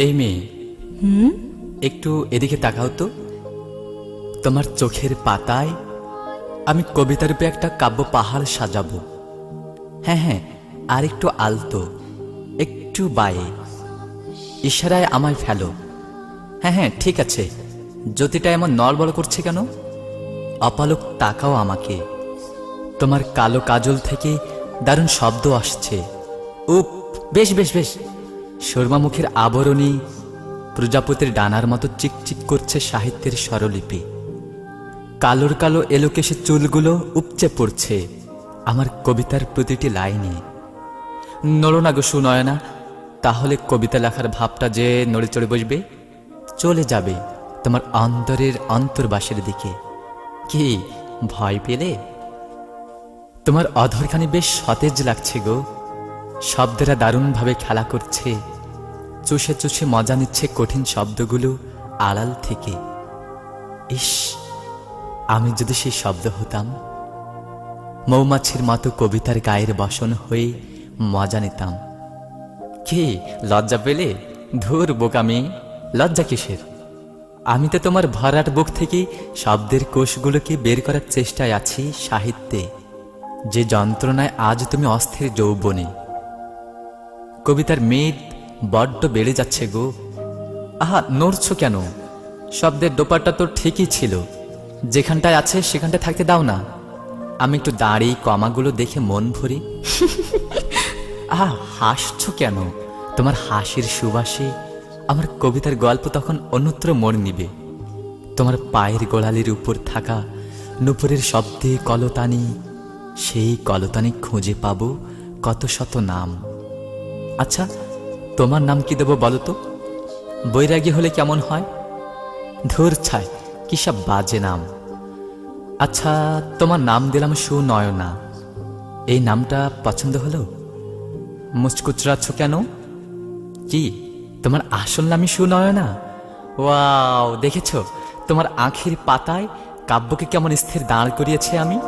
এই মেয়ে। হুম? একটু এদিকে তাকাও তো। তোমার চোখের পাতায় আমি কবিতা রূপে একটা কাব্য পাহাড় সাজাবো। হ্যাঁ হ্যাঁ আর একটু আলতো একটু বায়ে। ইশারায় আমায় ফেলো। হ্যাঁ হ্যাঁ ঠিক আছে। জ্যোতিটা এমন নড়বড় করছে কেন? অপালক তাকাও আমাকে। তোমার কালো কাজল থেকে দারুণ শব্দ আসছে। উপ বেশ বেশ বেশ। সুরমা মুখের আবরণী প্রজাপতির ডানার মতো চিকচিক করছে সাহিত্যের স্বরলিপি। কালোর কালো এলোকেশে চুলগুলো উপচে পড়ছে আমার কবিতার প্রতিটি লাইনে। নড়ো না গো সুনয়না, তাহলে কবিতা লেখার ভাবটা যে নড়ে চড়ে বসবে? চলে যাবে তোমার অন্তরের অন্তর্বাসের দিকে। কি, ভয় পেলে? তোমার অধরখানি বেশ সতেজ লাগছে গো। শব্দরা দারুণভাবে খেলা করছে। চুষে চুষে মজা নিচ্ছে কঠিন শব্দগুলো আড়াল থেকে। ইস, আমি যদি সেই শব্দ হতাম? মৌমাছির মতো কবিতার গায়ের বসন হয়ে মজা নিতাম। কে, লজ্জা পেলে? ধুর বোকামি। লজ্জা কিসের? আমি তো তোমার ভরাট বুক থেকে শব্দের কোষগুলোকে বের করার চেষ্টায় আছি সাহিত্যে। যে যন্ত্রণায় আজ তুমি অস্থির যৌবনে। কবিতার মেদ বড্ড বেড়ে যাচ্ছে গো। আহা, নড়ছো কেন? শব্দের ডোপারটা তো ঠিকই ছিল। যেখানটায় আছে, সেখানটায় থাকতে দাও না। আমি একটু দাঁড়ি, কমাগুলো দেখে মন ভরি। আহা, হাসছো কেন? তোমার হাসির সুবাসে আমার কবিতার গল্প তখন অন্যত্র মোড় নিবে। তোমার পায়ের গোড়ালির উপর থাকা নুপুরের শব্দে কলতানি, সেই কলতানি খুঁজে পাবো কত শত নাম। আচ্ছা তোমার নাম কি দেবো বলো তো? বৈরাগী হলে কেমন হয়? ধুর ছায় কি সব বাজে নাম। আচ্ছা তোমার নাম দিলাম সুনয়না। এই নামটা পছন্দ হলো? মুচকুচরাচ্ছ কেন? কি, তোমার আসল নামই সুনয়না? ওয়াও, দেখেছ? তোমার আঁখির পাতায় কাব্যকে কেমন স্থির দাঁড় করিয়েছে আমি।